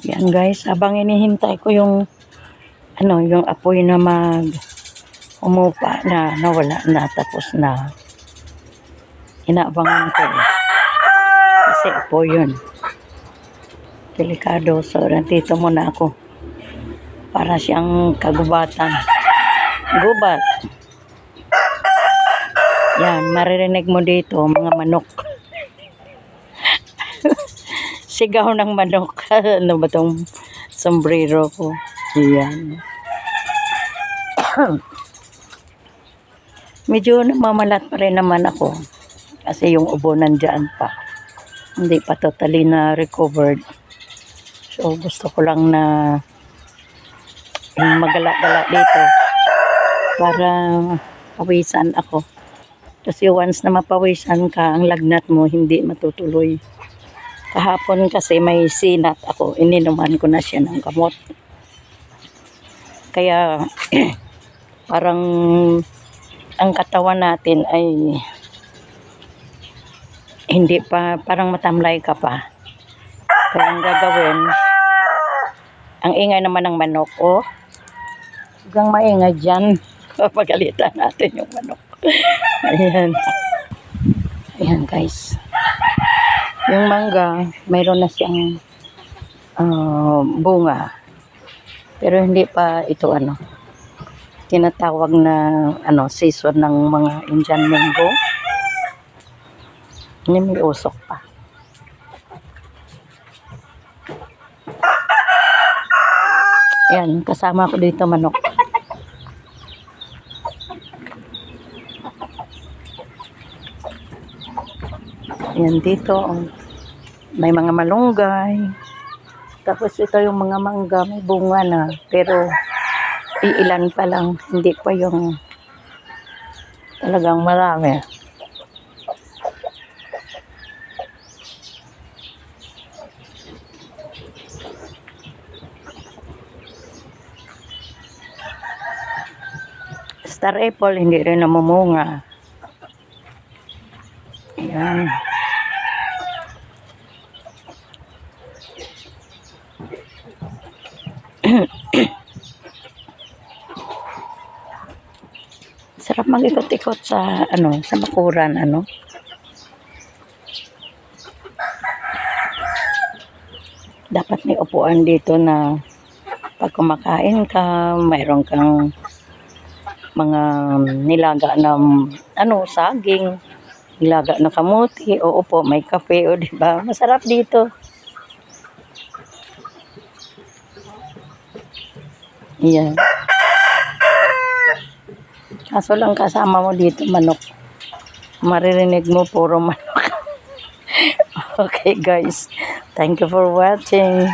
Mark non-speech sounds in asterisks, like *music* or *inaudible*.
Yan guys, habang inihintay ko yung ano, yung apoy na mag umupa na nawala na tapos na inaabangan ko. Kasi apoy yun. Delikado. So, nandito muna ako. Para siyang kagubatan. Gubat. Yan, maririnig mo dito, mga manok. *laughs* Sigaw ng manok. *laughs* ano ba tong sombrero ko? Yan. *clears throat* Medyo namamalat pa rin naman ako. Kasi yung ubo nandyan pa. Hindi pa totally na recovered. So gusto ko lang na magala-gala dito para pawisan ako. Kasi once na mapawisan ka, ang lagnat mo hindi matutuloy. Kahapon kasi may sinat ako, ininuman ko na siya ng gamot. Kaya *clears throat* parang ang katawan natin ay hindi pa, parang matamlay ka pa. Kaya ang gagawin, ang ingay naman ng manok, oh. Huwag maingay dyan. *laughs* Papagalitan natin yung manok. *laughs* Ayan. Ayan guys. Yung mangga, mayroon na siyang ah, bunga. Pero hindi pa ito ano, tinatawag na ano, season ng mga Indian mango. Hindi may usok pa. Yan, kasama ko dito manok. Yan dito, oh. may mga malunggay. Tapos ito yung mga mangga, may bunga na. Pero iilan pa lang, hindi pa yung talagang marami. Star apple, hindi rin namumunga. Ayan. Sarap mag-ikot-ikot sa ano, sa bakuran ano. Dapat may upuan dito na pag kumakain ka, mayroon kang mga nilaga na ano, saging, nilaga na kamuti, o upo, may kape, o di ba? Masarap dito. Yan. Kaso lang kasama mo dito manok. Maririnig mo puro manok. *laughs* okay guys. Thank you for watching.